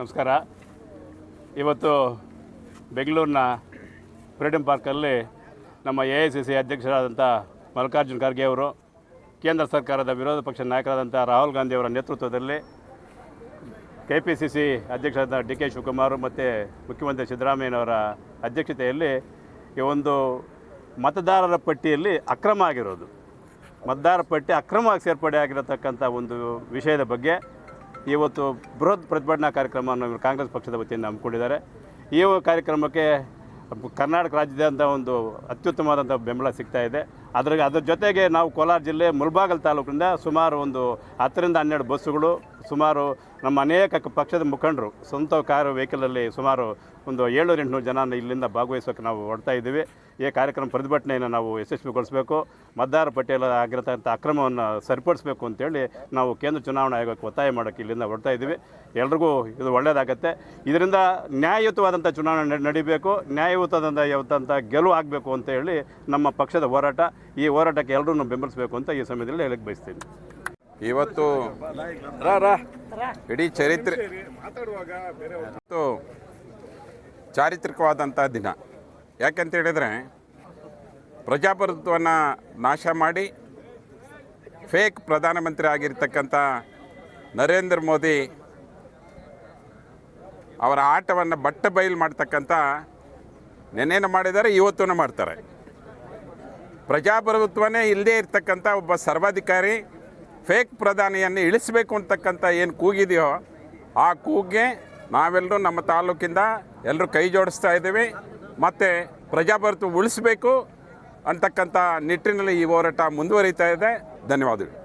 ನಮಸ್ಕಾರ. ಇವತ್ತು ಬೆಂಗಳೂರಿನ ಫ್ರೀಡಮ್ ಪಾರ್ಕಲ್ಲಿ ನಮ್ಮ ಎ ಐ ಸಿ ಸಿ ಅಧ್ಯಕ್ಷರಾದಂಥ ಮಲ್ಲಿಕಾರ್ಜುನ್ ಖರ್ಗೆ ಅವರು, ಕೇಂದ್ರ ಸರ್ಕಾರದ ವಿರೋಧ ಪಕ್ಷದ ನಾಯಕರಾದಂಥ ರಾಹುಲ್ ಗಾಂಧಿ ಅವರ ನೇತೃತ್ವದಲ್ಲಿ ಕೆ ಪಿ ಸಿ ಸಿ ಅಧ್ಯಕ್ಷರಾದ ಡಿ ಕೆ ಶಿವಕುಮಾರ್ ಮತ್ತು ಮುಖ್ಯಮಂತ್ರಿ ಸಿದ್ದರಾಮಯ್ಯನವರ ಅಧ್ಯಕ್ಷತೆಯಲ್ಲಿ ಈ ಒಂದು ಮತದಾರರ ಪಟ್ಟಿಯಲ್ಲಿ ಅಕ್ರಮ ಆಗಿರೋದು. ಮತದಾರ ಪಟ್ಟಿ ಅಕ್ರಮವಾಗಿ ಸೇರ್ಪಡೆ ಆಗಿರತಕ್ಕಂಥ ಒಂದು ವಿಷಯದ ಬಗ್ಗೆ ಇವತ್ತು ಬೃಹತ್ ಪ್ರತಿಭಟನಾ ಕಾರ್ಯಕ್ರಮವನ್ನು ಕಾಂಗ್ರೆಸ್ ಪಕ್ಷದ ವತಿಯಿಂದ ಹಮ್ಮಿಕೊಂಡಿದ್ದಾರೆ. ಈ ಕಾರ್ಯಕ್ರಮಕ್ಕೆ ಕರ್ನಾಟಕ ರಾಜ್ಯದಂಥ ಒಂದು ಅತ್ಯುತ್ತಮವಾದಂಥ ಬೆಂಬಲ ಸಿಗ್ತಾ ಇದೆ. ಅದ್ರ ಅದ್ರ ಜೊತೆಗೆ ನಾವು ಕೋಲಾರ ಜಿಲ್ಲೆ ಮುಲ್ಬಾಗಲ್ ತಾಲೂಕಿನಿಂದ ಸುಮಾರು ಒಂದು ಹತ್ತರಿಂದ ಹನ್ನೆರಡು ಬಸ್ಸುಗಳು ಸುಮಾರು ನಮ್ಮ ಅನೇಕ ಪಕ್ಷದ ಮುಖಂಡರು, ಸ್ವಂತ ಕಾರು ವೆಹಿಕಲಲ್ಲಿ ಸುಮಾರು ಒಂದು ಏಳ್ನೂರು ಎಂಟುನೂರು ಜನ ಇಲ್ಲಿಂದ ಭಾಗವಹಿಸೋಕೆ ನಾವು ಹೊಡ್ತಾ ಇದ್ದೀವಿ. ಈ ಕಾರ್ಯಕ್ರಮ ಪ್ರತಿಭಟನೆಯನ್ನು ನಾವು ಯಶಸ್ವಿಗೊಳಿಸಬೇಕು. ಮತದಾರ ಪಟ್ಟಿಯಲ್ಲಿ ಆಗಿರತಕ್ಕಂಥ ಅಕ್ರಮವನ್ನು ಸರಿಪಡಿಸಬೇಕು ಅಂತೇಳಿ ನಾವು ಕೇಂದ್ರ ಚುನಾವಣಾ ಆಯೋಗಕ್ಕೆ ಒತ್ತಾಯ ಮಾಡೋಕ್ಕೆ ಇಲ್ಲಿಂದ ಹೊಡ್ತಾ ಇದ್ದೀವಿ. ಎಲ್ರಿಗೂ ಇದು ಒಳ್ಳೆಯದಾಗತ್ತೆ. ಇದರಿಂದ ನ್ಯಾಯಯುತವಾದಂಥ ಚುನಾವಣೆ ನಡೆ- ನಡಿಬೇಕು. ನ್ಯಾಯಯುತವಾದಂಥ ಯಾವತ್ತಂಥ ಗೆಲುವು ಆಗಬೇಕು ಅಂತ ಹೇಳಿ ನಮ್ಮ ಪಕ್ಷದ ಹೋರಾಟ. ಈ ಹೋರಾಟಕ್ಕೆ ಎಲ್ಲರೂ ಬೆಂಬಲಿಸಬೇಕು ಅಂತ ಈ ಸಮಯದಲ್ಲಿ ಹೇಳಕ್ಕೆ ಬಯಸ್ತೀನಿ. ಇವತ್ತು ಇಡೀ ಚರಿತ್ರೆ. ಇವತ್ತು ಚಾರಿತ್ರಿಕವಾದಂಥ ದಿನ. ಯಾಕೆಂತ ಹೇಳಿದರೆ ಪ್ರಜಾಪ್ರಭುತ್ವವನ್ನು ನಾಶ ಮಾಡಿ ಫೇಕ್ ಪ್ರಧಾನಮಂತ್ರಿ ಆಗಿರ್ತಕ್ಕಂಥ ನರೇಂದ್ರ ಮೋದಿ ಅವರ ಆಟವನ್ನು ಬಟ್ಟ ಬಯಲು ಮಾಡ್ತಕ್ಕಂಥ ನೆನ್ನೆನ ಮಾಡಿದ್ದಾರೆ? ಇವತ್ತೂ ಮಾಡ್ತಾರೆ. ಪ್ರಜಾಪ್ರಭುತ್ವನೇ ಇಲ್ಲದೇ ಇರ್ತಕ್ಕಂಥ ಒಬ್ಬ ಸರ್ವಾಧಿಕಾರಿ ಫೇಕ್ ಪ್ರಧಾನಿಯನ್ನು ಇಳಿಸಬೇಕು ಅಂತಕ್ಕಂಥ ಏನು ಕೂಗಿದೆಯೋ ಆ ಕೂಗ್ಗೆ ನಾವೆಲ್ಲರೂ ನಮ್ಮ ತಾಲೂಕಿಂದ ಎಲ್ಲರೂ ಕೈ ಜೋಡಿಸ್ತಾ ಇದ್ದೀವಿ. ಮತ್ತು ಪ್ರಜಾಪ್ರಭುತ್ವ ಉಳಿಸಬೇಕು ಅಂತಕ್ಕಂಥ ನಿಟ್ಟಿನಲ್ಲಿ ಈ ಹೋರಾಟ ಮುಂದುವರಿತಾ ಇದೆ. ಧನ್ಯವಾದಗಳು.